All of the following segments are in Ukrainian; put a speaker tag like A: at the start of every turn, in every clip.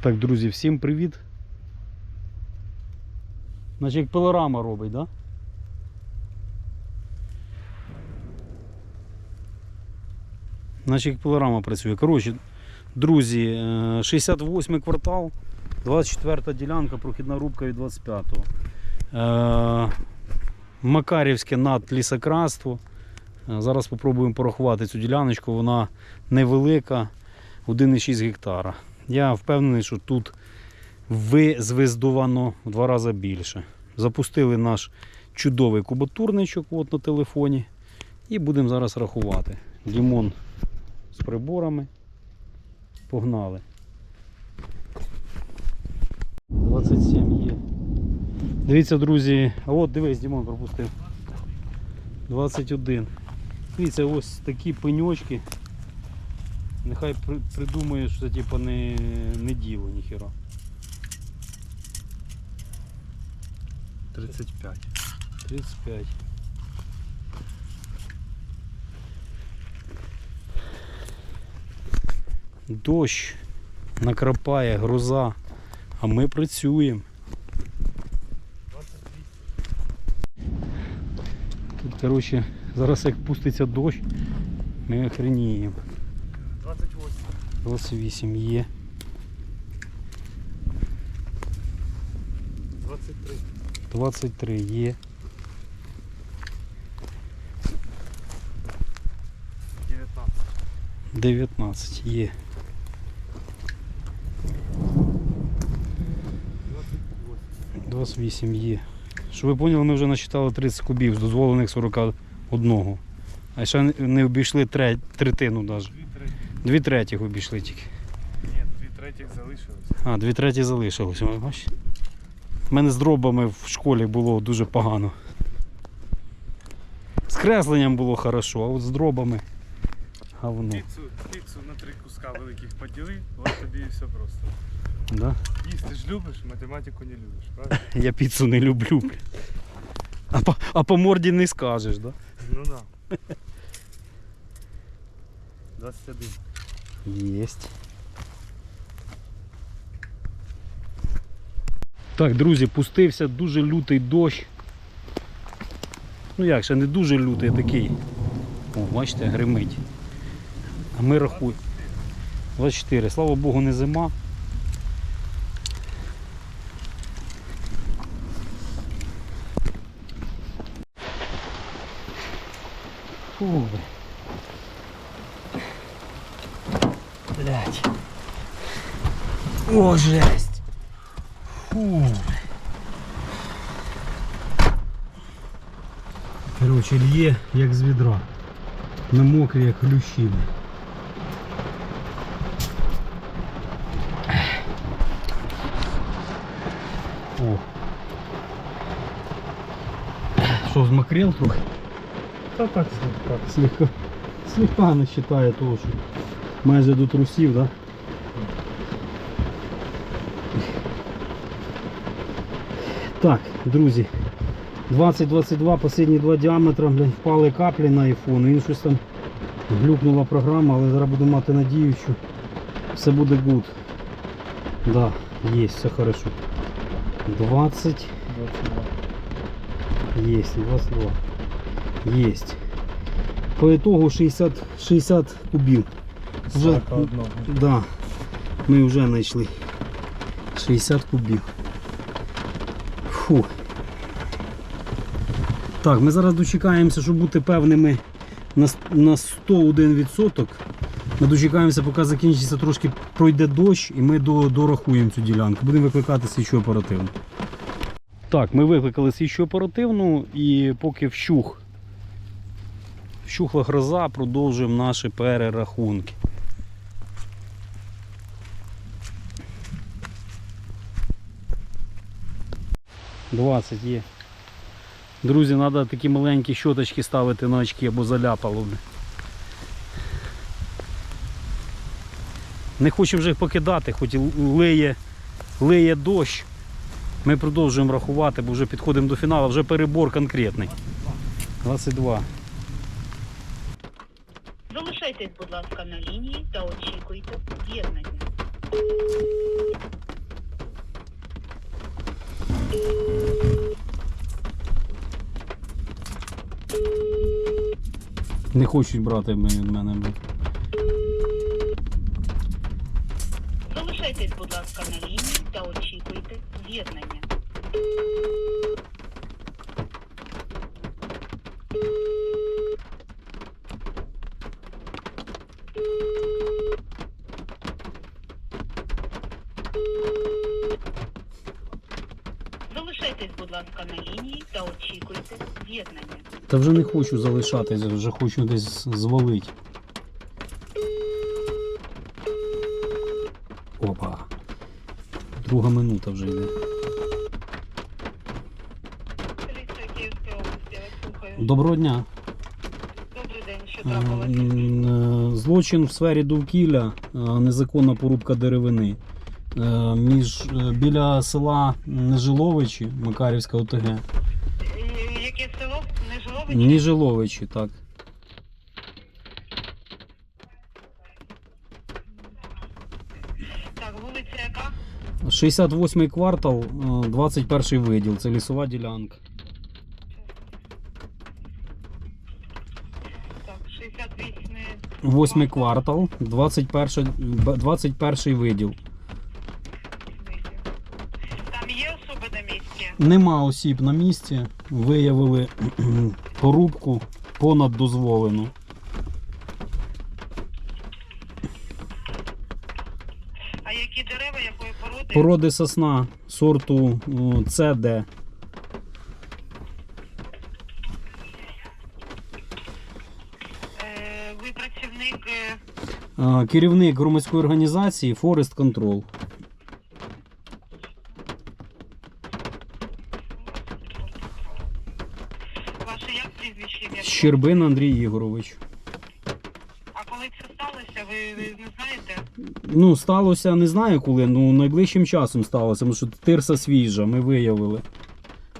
A: Так, друзі, всім привіт. Значить, як пилорама робить, так? Да? Значить, як пилорама працює. Коротше, друзі, е, 68 квартал, 24 ділянка, прохідна рубка від 25-го. Е, Макарівське над лісокраство. Е, Зараз спробуємо порахувати цю діляночку. Вона невелика, 1,6 гектара. Я впевнений, що тут визвездовано в два рази більше. Запустили наш чудовий кубатурничок от на телефоні. І будемо зараз рахувати. Дімон з приборами. Погнали. 27 є. Дивіться, друзі, а от дивись, Дімон пропустив. 21. Дивіться, ось такі пеньочки. Нехай при- придумає, що це типу не, не діло ніхіра.
B: 35.
A: 35. Дощ накрапає, гроза, а ми працюємо.
B: 28.
A: Тут, коротше, зараз як пуститься дощ, ми охреніємо.
B: 28.
A: 28 є.
B: 23.
A: 23 є.
B: 19.
A: 19 є.
B: 28.
A: 28 є. Щоб ви поняли, ми вже насчитали 30 кубів з дозволених 41. А ще не обійшли третину навіть.
B: 2 треті.
A: Дві третіх обійшли тільки.
B: Ні, 2 третіх залишилось.
A: А, дві треті залишилось. У мене з дробами в школі було дуже погано. З кресленням було хорошо, а от з дробами говно.
B: Піцу, піцу на три куска великих поділи, от тобі і все просто.
A: Да?
B: Їсти ж любиш, математику не любиш, правильно?
A: Я піцу не люблю. бля. А по, а по морді не скажеш, да?
B: Ну да. 21.
A: Єсть. Так, друзі, пустився дуже лютий дощ. Ну як ще не дуже лютий, а такий. О, бачите, гримить. А ми рахуємо. 24. Слава Богу, не зима. відра. На мокрі, як хлющі. О. Що, змокрел трохи?
B: Та так, так.
A: Слегка, слегка не вважає того, що майже до трусів, да? Так, друзі, 20-22, останні два діаметри, блядь, впали каплі на iPhone, він щось там глюкнула програма, але зараз буду мати надію, що все буде good. Да, є, все хорошо. 20,
B: 22.
A: есть, 22. Есть. По итогу 60, 60 кубів. Вже, да, ми вже знайшли 60 кубів. Фу. Так, ми зараз дочекаємося, щоб бути певними на, 101%. Ми дочекаємося, поки закінчиться трошки пройде дощ, і ми дорахуємо цю ділянку. Будемо викликати слідчу оперативну. Так, ми викликали слідчу оперативну і поки вщух, вщухла гроза, продовжуємо наші перерахунки. Двадцять є. Друзі, треба такі маленькі щоточки ставити на очки або заляпало. Не хочемо вже їх покидати, хоч лиє, лиє дощ. Ми продовжуємо рахувати, бо вже підходимо до фіналу, вже перебор конкретний. 22.
C: Залишайтесь, будь ласка, на лінії та очікуйте з'єднання.
A: Не хочуть брати від мене.
C: Залишайтесь, будь ласка, на лінії та очікуйте з'єднання. Залишайтесь, будь ласка, на лінії та очікуйте з'єднання.
A: Та вже не хочу залишатися, вже хочу десь звалити. Опа. Друга минута вже йде. Доброго дня.
C: Добрий день, що
A: Е,
C: трапилося?
A: е, Злочин в сфері довкілля, е, незаконна порубка деревини. Між, біля села Нежиловичі, Макарівська ОТГ.
C: Е? Нежилович?
A: Ніжиловичі, так.
C: Так, вулиця яка?
A: 68 квартал, е, 21 виділ, це лісова ділянка.
C: Так, 68
A: 8 квартал, 21, б- 21 виділ.
C: Там є особи на місці?
A: Нема осіб на місці, виявили порубку понад дозволену.
C: А які дерева, якої породи?
A: Породи сосна сорту CD.
C: Е, ви працівник е,
A: Е, Керівник громадської організації Forest Control. Щербин Андрій Ігорович.
C: А коли це сталося, ви, ви не знаєте?
A: Ну, сталося не знаю коли, ну найближчим часом сталося, тому що тирса свіжа, ми виявили.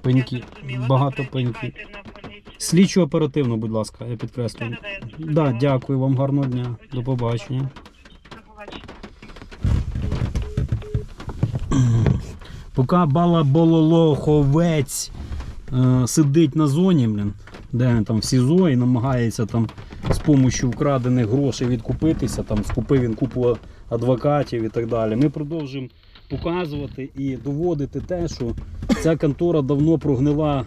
A: Пеньки.
C: Зрозуміла.
A: Багато
C: Добре,
A: пеньків.
C: чекайте на поліцію.
A: Слідчо оперативно, будь ласка, я підкреслюю.
C: Да-да-да, я зрозуміла.
A: Дякую вам, гарного дня. До побачення.
C: До побачення.
A: Поки балабололоховець е, сидить на зоні, блін, де він там в СІЗО і намагається там з допомогою вкрадених грошей відкупитися, там скупив він купу адвокатів і так далі. Ми продовжуємо показувати і доводити те, що ця контора давно прогнила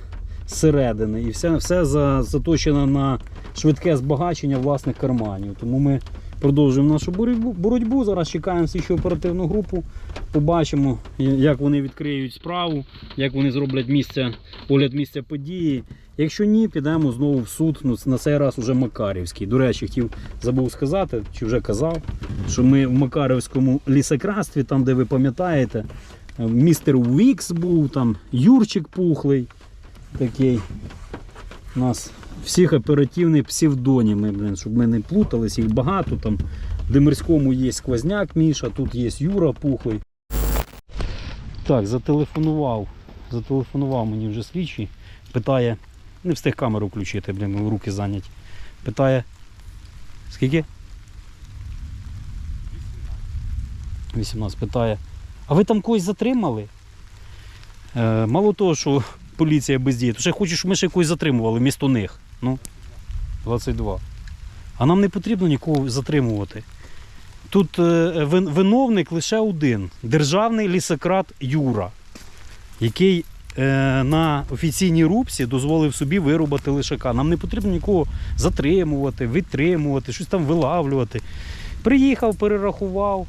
A: зсередини і все, все за, заточено на швидке збагачення власних карманів. Тому ми продовжуємо нашу боротьбу. боротьбу. Зараз чекаємо слідчу оперативну групу. Побачимо, як вони відкриють справу, як вони зроблять місце, огляд місця події. Якщо ні, підемо знову в суд. Ну, на цей раз уже Макарівський. До речі, хотів забув сказати, чи вже казав, що ми в Макарівському лісокрастві, там, де ви пам'ятаєте, містер Вікс був, там Юрчик Пухлий такий. У нас всіх оперативні псевдоніми, блин, щоб ми не плутались, їх багато. Там в Демирському є сквозняк Міша, тут є Юра Пухлий. Так, зателефонував. Зателефонував мені вже слідчий. Питає, не встиг камеру включити, блін, руки зайняті. Питає. Скільки? 18. Питає. А ви там когось затримали? Е, мало того, що поліція бездіє, то ще хочу, щоб ми ще когось затримували місто них. Ну, 22. А нам не потрібно нікого затримувати. Тут е, вин- виновник лише один державний лісократ Юра, який на офіційній рубці дозволив собі вирубати лишака. Нам не потрібно нікого затримувати, витримувати, щось там вилавлювати. Приїхав, перерахував,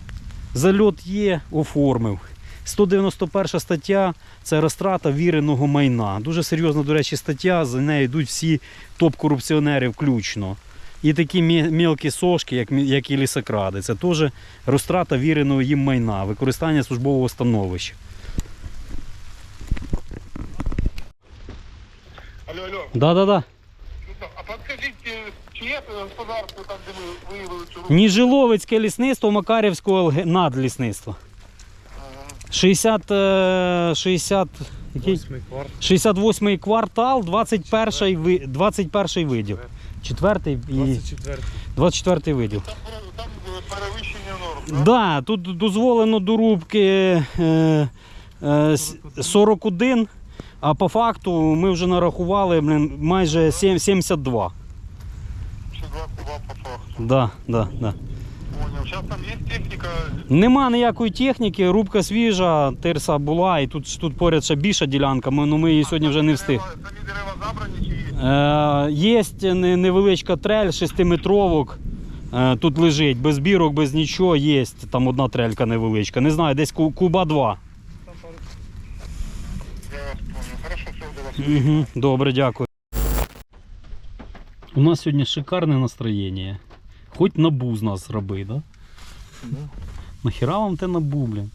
A: зальот є, оформив. 191 стаття це розтрата віреного майна. Дуже серйозна, до речі, стаття. За нею йдуть всі топ-корупціонери включно. І такі мілкі сошки, як, як і лісокради. Це теж розтрата віреного їм майна, використання службового становища.
D: Алло, алло.
A: Да-да-да.
D: Ну, А подскажіть, е, чи є господарство там, де ви виявили цю руку?
A: Ніжиловицьке лісництво Макарівського надлісництва. 60, е, 60, який?
B: Восьмий квартал.
A: 68 квартал, 21, ви- 21 виділ. Четвертий і
B: 24.
A: 24 виділ.
D: Там, пере- там е, перевищення норм,
A: Так,
D: так?
A: да, тут дозволено до рубки е, е, с- 41 А по факту ми вже нарахували блін, майже 7, 72.
D: Чи два куба по факту.
A: Да, да, да.
D: Понял. Сейчас там техника.
A: Нема ніякої техніки, рубка свіжа, тирса була, і тут, тут поряд ще більша ділянка, ми, ну, ми її сьогодні вже не встиг.
D: Дерева- Самі дерева забрані чи є?
A: Е, є невеличка трель, шестиметровок. Е, тут лежить, без бірок, без нічого, є там одна трелька невеличка. Не знаю, десь ку- куба два.
D: Я вас понял. Хорошо, все, до вас.
A: Угу, добре, дякую. У нас сьогодні шикарне настроєння. Хоч набу з нас зроби, да? Нахіра вам те набу, блін?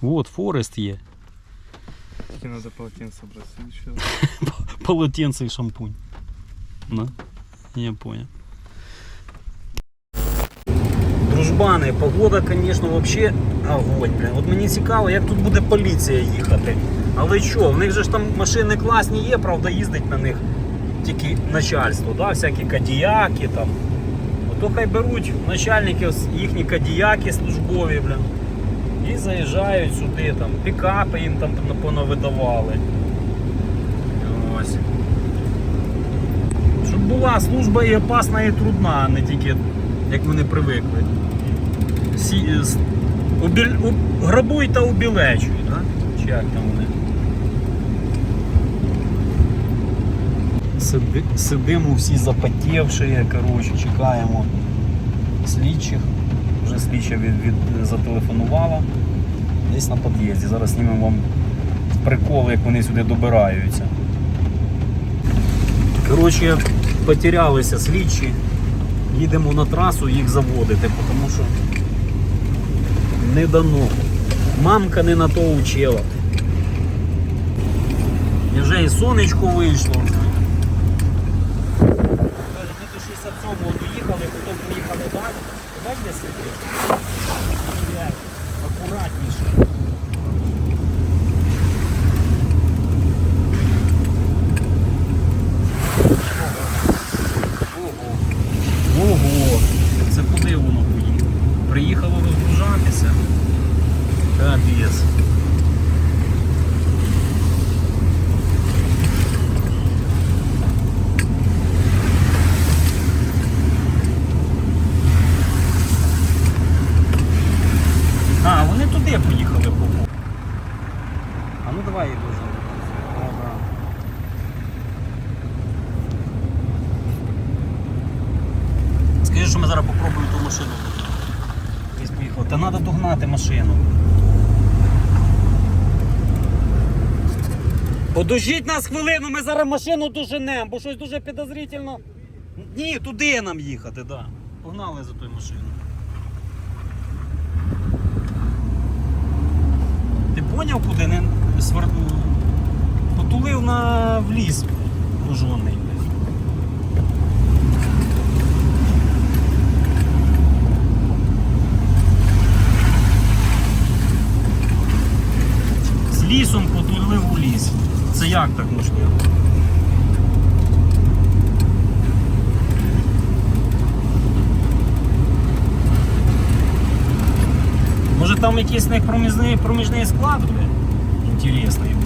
A: Вот, Форест є.
B: Тільки треба полотенце брати.
A: Полотенце і шампунь. Да? Я понял. Дружбани, погода, звісно, вообще огонь, блін. От мені цікаво, як тут буде поліція їхати. Але що, в них же ж там машини класні є, правда, їздить на них тільки начальство, да? всякі кадіяки там. Ото хай беруть начальники їхні кадіяки службові, блін. І заїжджають сюди, там, пікапи їм там напевно видавали. Ось. Щоб була служба і опасна, і трудна, а не тільки як вони привикли. С- убіль, у, грабуй та убілечуй, да? Чи як там вони? Сиди, сидимо всі запотівши, коротше, чекаємо слідчих. Вже слідча від, від, зателефонувала. Десь на під'їзді. Зараз знімемо вам приколи, як вони сюди добираються. Коротше, потерялися слідчі. Їдемо на трасу їх заводити, тому що не дано. Мамка не на то учила. І вже і сонечко вийшло. Ми до 67-го доїхали, потім поїхали далі. Дай де Аккуратніше. Акуратніше. Ого. Ого. Це куди воно поїхало? Приїхало розгружатися. Капець. А, вони туди поїхали по А ну давай їх дуже. Ага. Скажи, що ми зараз попробуємо ту машину. Десь поїхали. Та треба догнати машину. Подождіть нас хвилину, ми зараз машину доженемо, бо щось дуже підозрительно. Ні, туди нам їхати. Да. Погнали за тою машиною. Ти поняв, куди не свар... потулив на в ліс пожоний. З лісом потулив у ліс. Це як так можливо? Може там якийсь них проміжний, проміжний склад буде? Інтересний.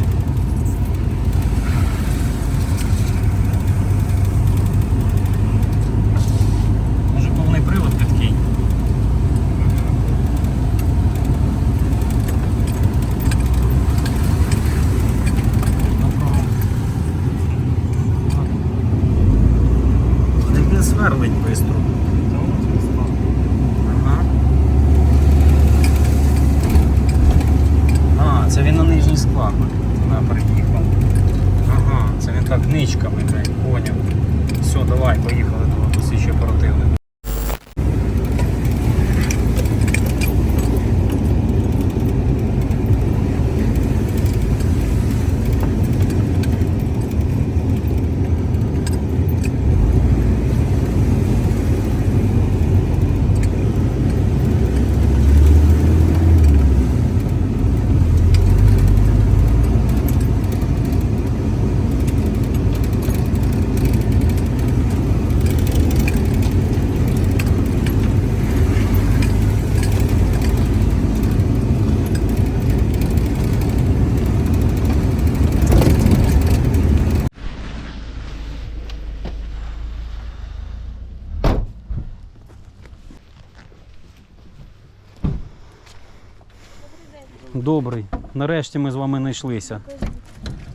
A: Добрий. Нарешті ми з вами знайшлися.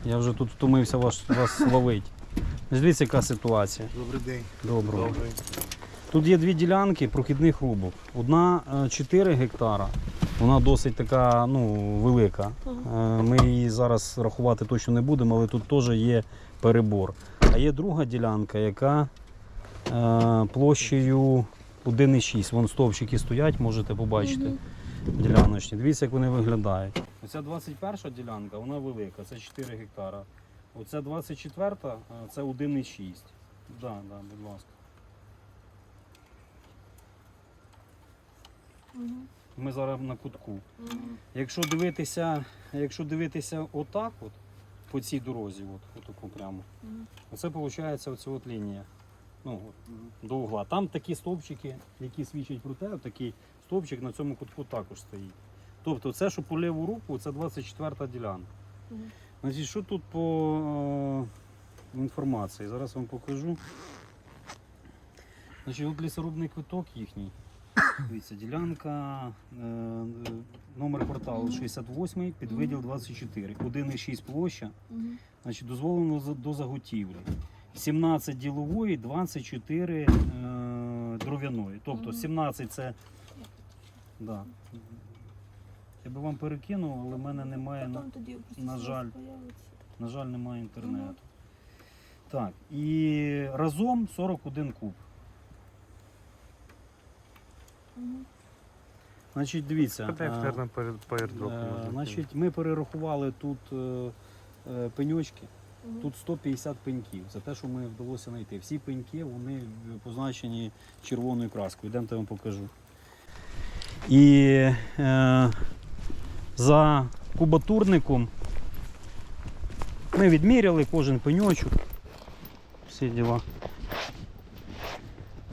A: Я вже тут втомився вас, вас ловити. Дивіться, яка ситуація.
D: Добрий день.
A: Доброго. Тут є дві ділянки прохідних рубок. Одна е, 4 гектара. Вона досить така ну, велика. Е, Ми її зараз рахувати точно не будемо, але тут теж є перебор. А є друга ділянка, яка е, площею 1,6. Вон стовпчики стоять, можете побачити. Діляночні. Дивіться, як вони виглядають. Оця 21 ділянка, вона велика, це 4 гектара. Оця 24 е, це 1,6. Да, да, будь ласка. Ми зараз на кутку. Якщо дивитися, якщо дивитися отак, от, по цій дорозі, от, отаку прямо, оце виходить оця от лінія. Ну, от, до угла. Там такі стовпчики, які свідчать про те, такий стовпчик на цьому кутку також стоїть. Тобто це, що по ліву руку, це 24 ділянка.
E: Мгм.
A: Значить, що тут по е, інформації? Зараз вам покажу. Значить, от лісорубний квиток їхній. Дивіться, ділянка, е, номер кварталу 68, підвиділ 24, 1,6 площа, значить, дозволено до заготівлі. 17 ділової, 24 е, дров'яної. Тобто 17 це. Да. Я би вам перекинув, але в мене немає. на-
E: Потім тоді просто
A: на жаль.
E: появиться.
A: на жаль, немає інтернету.
E: Мгм.
A: Так, і разом 41 куб.
E: Мгм.
A: Значить, дивіться.
B: Питай,
A: а,
B: наверное, перед поєрдропом.
A: е, значить, ми перерахували тут е, е, пеньочки.
E: Мгм.
A: Тут 150 пеньків. Це те, що ми вдалося знайти. Всі пеньки вони позначені червоною краскою. Йдемте я вам покажу. І е, за кубатурником ми відміряли кожен пеньочок. Всі діла.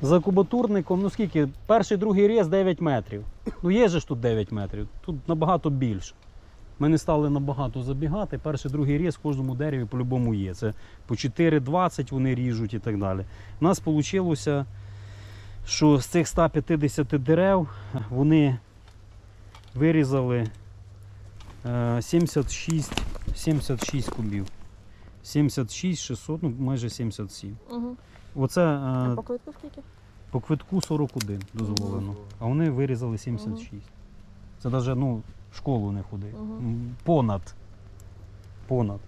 A: За кубатурником, ну скільки? Перший, другий рез 9 метрів. Ну є ж тут 9 метрів, тут набагато більше. Ми не стали набагато забігати. Перший, другий різ в кожному дереві по-любому є. Це по 4,20 вони ріжуть і так далі. У нас вийшло, що з цих 150 дерев вони вирізали е, 76, 76 кубів. 76, 600, ну майже 77.
E: Мгм.
A: Оце е,
E: А по квитку скільки?
A: по квитку 41 дозволено, а вони вирізали 76. Це навіть ну, в школу не.
E: Мгм.
A: М, Понад. Понад.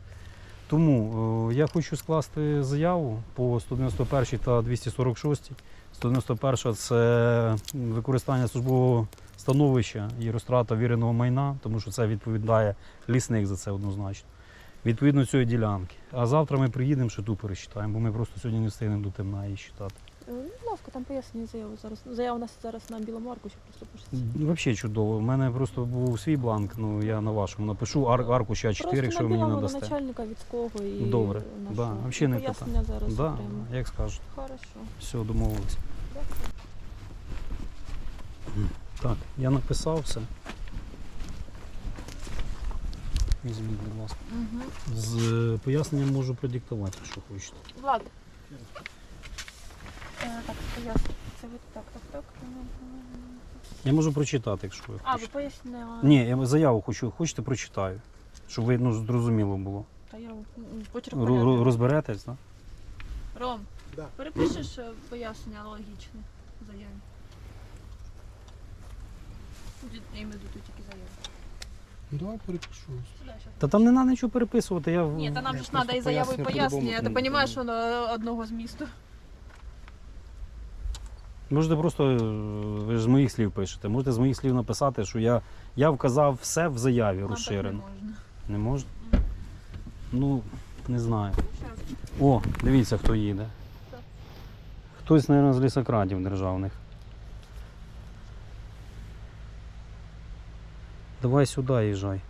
A: Тому е, я хочу скласти заяву по 191 та 246. 191 це використання службового становища і розтрата віреного майна, тому що це відповідає лісник за це однозначно. Відповідно цієї ділянки. А завтра ми приїдемо, ще ту пересчитаємо, бо ми просто сьогодні не встигнемо до темна її читати.
E: Е, Ну, будь ласка, там пояснює заяву зараз. Заява у нас зараз на білому аркуші просто пишеться.
A: Взагалі чудово. У мене просто був свій бланк, ну я на вашому напишу ар- аркуш А4, якщо ви мені надасте.
E: начальника Віцького і
A: Добре, да,
E: І
A: вообще не
E: пояснення зараз
A: Да,
E: окремо.
A: як скажете.
E: Хорошо.
A: Все, домовилися.
E: Дякую.
A: Так, я написав все. Візьміть, будь ласка.
E: Угу.
A: З поясненням можу продиктувати, якщо хочете.
E: Влад. Е, так. Це ви так, так, так.
A: Я можу прочитати, якщо ви
E: А, ви
A: хочете.
E: пояснила.
A: Ні, я заяву хочу, хочете, прочитаю. Щоб ви ну, зрозуміло було.
E: Та я
A: ро- Розберетесь, так?
E: Ром,
D: Да.
E: перепишеш е, пояснення логічне в заяві. Тут в тільки заяву.
D: Ну, давай перепишу.
E: Сюди, щас.
A: Та там не треба нічого переписувати. Я...
E: Ні, та нам же ж треба і заяву, і пояснення. Ти розумієш, що на одного змісту.
A: Можете просто, е, ви ж з моїх слів пишете, можете з моїх слів написати, що я, я вказав все в заяві
E: Нам так не
A: розширено.
E: можна.
A: Не можна? Ну, не знаю. О, дивіться, хто їде. Хтось, мабуть, з лісокрадів державних. Давай сюди їжджай.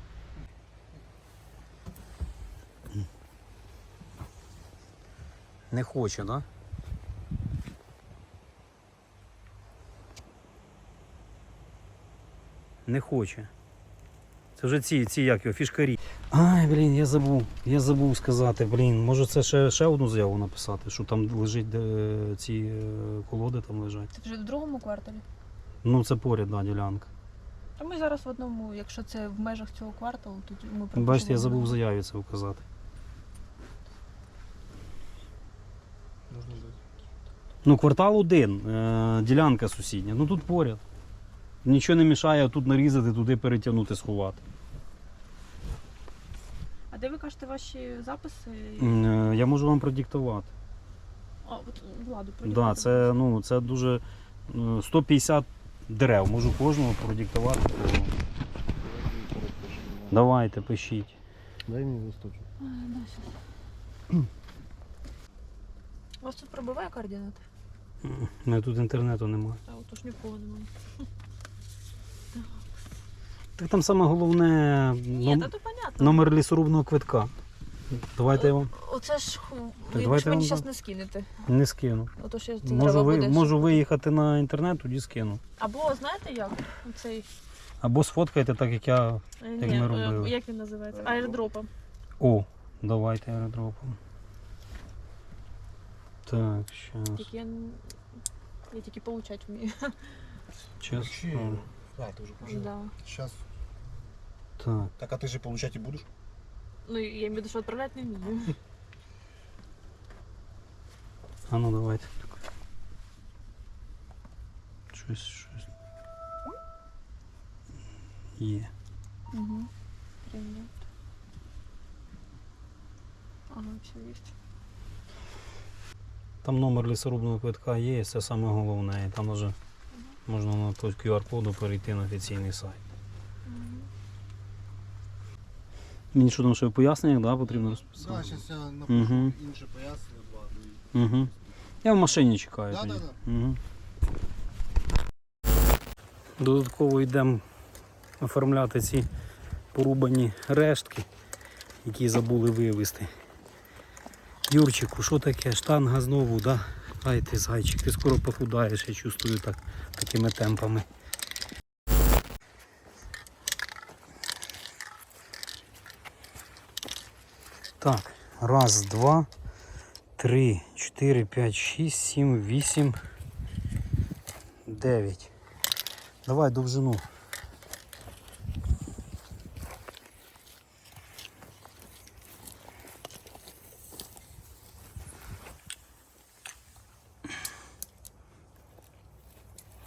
A: Не хоче, так? Да? Не хоче. Це вже ці, ці як його, фішкарі. Ай, блін, я забув. Я забув сказати, блін. Може це ще, ще одну заяву написати, що там лежить де, ці е, колоди там лежать.
E: Це вже в другому кварталі.
A: Ну це поряд, да, ділянка.
E: А ми зараз в одному, якщо це в межах цього кварталу, то ми пропишемо
A: Бачите, я забув в заяві це вказати. Ну, квартал один, е, ділянка сусідня. Ну тут поряд. Нічого не мішає тут нарізати, туди перетягнути, сховати.
E: А де ви кажете ваші записи?
A: Е, Я можу вам продиктувати.
E: А, от владу
A: Так, да, це, ну, це дуже е, 150 дерев. Можу кожного продиктувати. Давайте, пишіть.
F: Дай мені листочок.
E: А, да, щас. У вас тут пробиває координати?
A: У мене тут інтернету немає.
E: А от нікого немає.
A: Так там саме головне
E: Ні,
A: ном-
E: та то понятно.
A: номер лісорубного квитка. Давайте я вам
E: Оце ж ху,
A: Так,
E: ви
A: давайте
E: ж мені
A: вам
E: зараз
A: дам.
E: не скинете.
A: не скину.
E: Отож я це
A: Можу,
E: треба
A: ви,
E: буде.
A: можу виїхати на інтернет, тоді скину.
E: Або знаєте як? Оцей
A: Або сфоткайте так, як я.
E: е,
A: Як
E: ні,
A: ми
E: е,
A: робили.
E: як він називається? Аеродропом.
A: О, давайте аеродропом. Так, щас.
E: Тільки я, н- я тільки получать вмію.
A: Час.
F: Вообще, А, ты уже.
E: Да.
F: Сейчас.
A: Так.
F: Так, а ты же получать и будешь?
E: Ну я имею в виду, що відправляти не вмію.
A: А ну давайте. Щось, щось. Є.
E: Угу. Привет. Ага, все есть.
A: Там номер лісорубного квитка є, це саме головне. І там вже можна на той QR-коду перейти на офіційний сайт. Мені що там ще в поясненнях, да, потрібно розписати?
F: Да, сейчас я напишу
A: Мгм.
F: інше пояснення, два.
A: Угу. Я в машині чекаю.
F: Да,
A: тоді.
F: да, да.
A: Угу. Додатково йдемо оформляти ці порубані рештки, які забули вивезти. Юрчику, що таке? Штанга знову, да? Ай ти зайчик, ти скоро похудаєш, я чувствую так, такими темпами. Так, раз, два, три, чотири, п'ять, шість, сім, вісім, дев'ять. Давай довжину.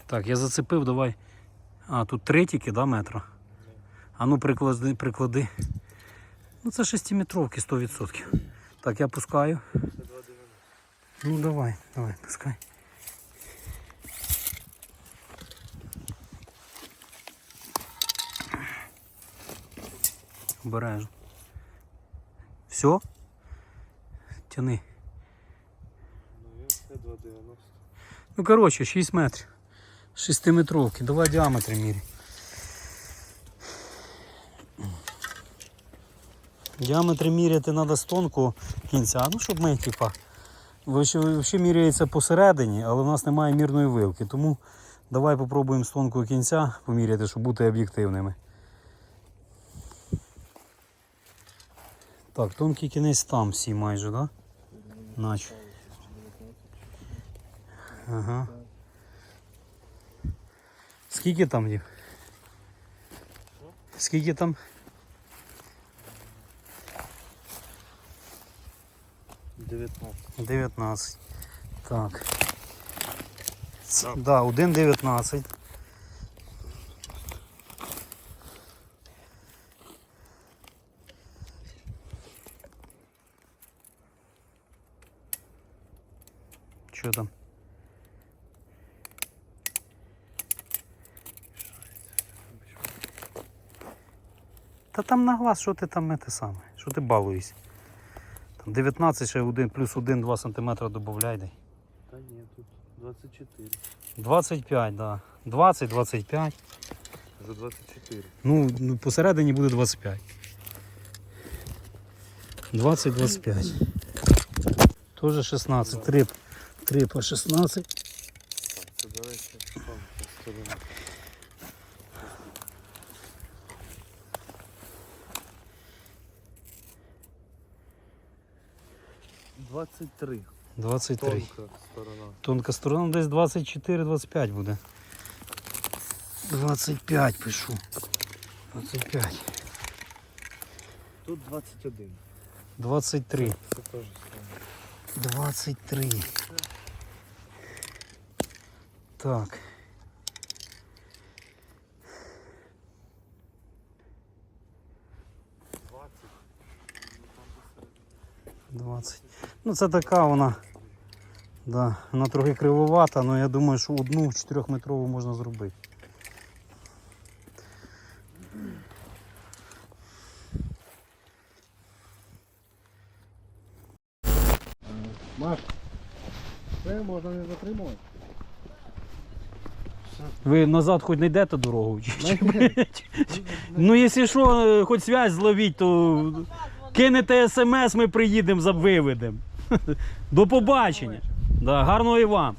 A: Так, я зацепив, давай. А, тут три тільки, да, метра? А ну приклади, приклади. Ну це шестиметровки 100%. Так, я пускаю. Ну давай, давай, пускай. Обережно. Все? Тяни.
B: Ну, я це 2,90.
A: Ну, коротше, 6 метрів. Шестиметровки. Давай діаметр міряй. Діаметр міряти треба з тонкого кінця. Ну, щоб ми, типа, взагалі міряється посередині, але в нас немає мірної вилки. Тому давай попробуємо з тонкого кінця поміряти, щоб бути об'єктивними. Так, тонкий кінець там всі майже, так? Да? Наче. Ага. Скільки там їх? Скільки там?
B: Дев'ятнадцять.
A: 19. Так. Ц- Да, 1,19. Що там? Та там на глаз, що ти там те саме? Що ти балуєшся? Там 19 ще 1 плюс 1-2 см додай.
B: Та ні, тут 24.
A: 25, да. 20-25.
B: За 24.
A: Ну, ну, посередині буде 25. 20-25. Тоже 16. 3, 3 по 16.
B: 23.
A: 23.
B: Тонка сторона.
A: Тонка сторона десь 24-25 буде. 25 пишу. 25.
F: Тут 21.
A: 23.
F: Це теж
A: 23. Так. Двадцать. Ну це така вона. Да, вона трохи кривовата, але я думаю, що одну 4-метрову можна зробити.
F: Маш, це можна не затримувати.
A: Ви назад хоч не йдете дорогу? Чи- чи- чи- ну, якщо що, хоч связь зловіть, то кинете смс, ми приїдемо, за- виведемо. До побачення. Да, гарного і вам.